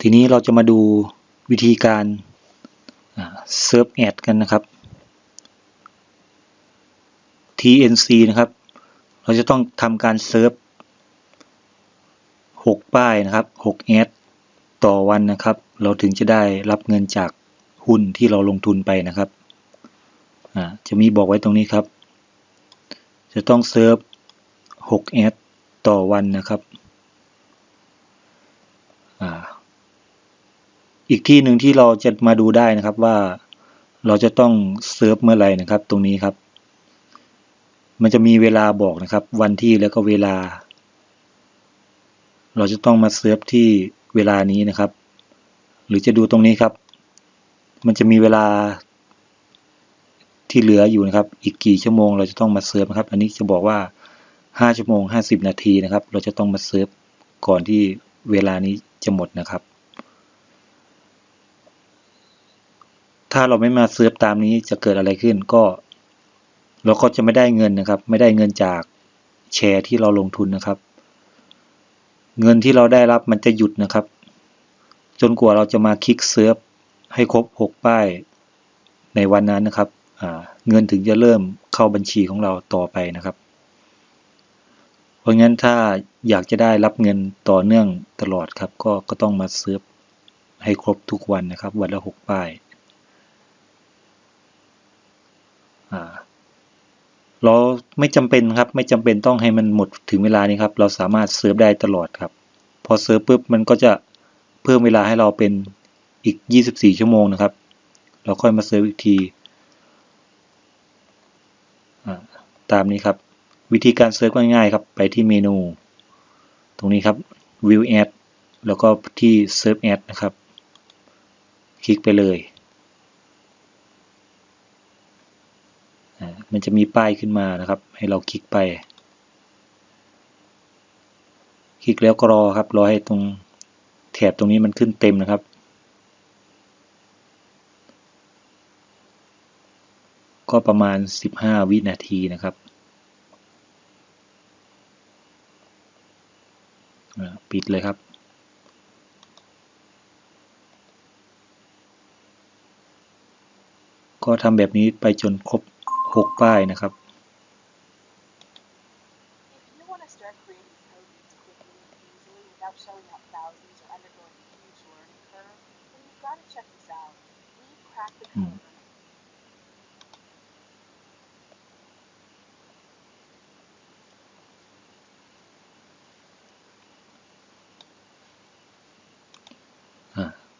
ทีนี้เราจะมาดูวิธีการเซิร์ฟแอดกันนะครับ TNC นะครับ เราจะต้องทำการเซิร์ฟ6 ป้ายนะครับ6แอดต่อวันนะครับ เราถึงจะได้รับเงินจากหุ้นที่เราลงทุนไปนะครับจะมีบอกไว้ตรงนี้ครับ จะต้องเซิร์ฟ6แอดต่อวันนะครับอ่า อีกที่หนึ่งที่เราจะมาดูได้นะครับว่าเราจะต้องเซิร์ฟเมื่อไหร่นะครับ ตรงนี้ครับ มันจะมีเวลาบอกนะครับ วันที่แล้วก็เวลา เราจะต้องมาเซิร์ฟที่เวลานี้นะครับ หรือจะดูตรงนี้ครับ มันจะมีเวลาที่เหลืออยู่นะครับ อีกกี่ชั่วโมงเราจะต้องมาเซิร์ฟนะครับ อันนี้จะบอกว่าห้าชั่วโมงห้าสิบนาทีนะครับ เราจะต้องมาเซิร์ฟก่อนที่เวลานี้จะหมดนะครับ ถ้าเราไม่มาเซิร์ฟตามนี้จะเกิดอะไรขึ้นก็ เราก็จะไม่ได้เงินนะครับ ไม่ได้เงินจากแชร์ที่เราลงทุนนะครับ เงินที่เราได้รับมันจะหยุดนะครับ จนกว่าเราจะมาคลิกเซิร์ฟให้ครบ 6 ป้ายในวันนั้นนะครับเงินถึงจะเริ่มเข้าบัญชีของเราต่อไปนะครับ เพราะงั้นถ้าอยากจะได้รับเงินต่อเนื่องตลอดครับ ก็ก็ต้องมาเซิร์ฟให้ครบทุกวันนะครับ วันละ 6 ป้าย เราไม่จำเป็นครับ ไม่จำเป็นต้องให้มันหมดถึงเวลานี้ครับ เราสามารถเซิร์ฟได้ตลอดครับ พอเซิร์ฟปุ๊บมันก็จะเพิ่มเวลาให้เราเป็นอีก 24 ชั่วโมงนะครับ เราค่อยมาเซิร์ฟอีกทีตามนี้ครับ วิธีการเซิร์ฟง่ายๆครับ ไปที่เมนู ตรงนี้ครับ view add แล้วก็ที่ serve add นะครับ คลิกไปเลย มันจะมีป้ายขึ้นมานะครับ ให้เราคลิกไป คลิกแล้วก็รอครับ รอให้ตรงแถบตรงนี้มันขึ้นเต็มนะครับ ก็ประมาณ 15 วินาทีนะครับ ปิดเลยครับก็ทำแบบนี้ไปจนครบ 6 ป้ายนะครับ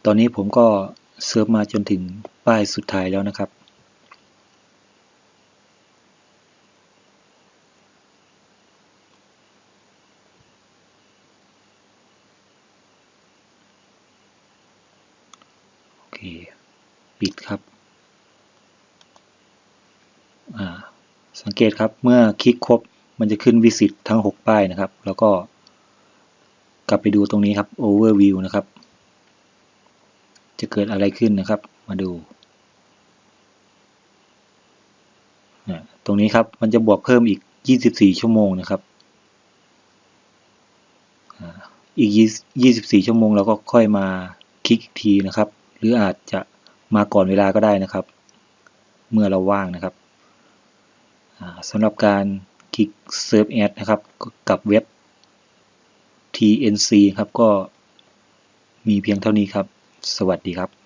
ตอนนี้ผมก็เซิร์ฟมาจนถึงป้ายสุดท้ายแล้วนะครับ ปิดครับ สังเกตครับเมื่อคลิกครบมันจะขึ้นวิสิตทั้ง 6 ป้ายนะครับ แล้วก็กลับไปดูตรงนี้ครับ overview นะครับ จะเกิดอะไรขึ้นนะครับ มาดู ตรงนี้ครับมันจะบวกเพิ่มอีก 24 ชั่วโมงนะครับอีก 24 ชั่วโมงเราก็ค่อยมาคลิกอีกทีนะครับ หรืออาจจะมาก่อนเวลาก็ได้นะครับ เมื่อเราว่างนะครับสำหรับการคลิก Serve Ad นะครับกับเว็บ TNC ครับก็มีเพียงเท่านี้ครับ สวัสดีครับ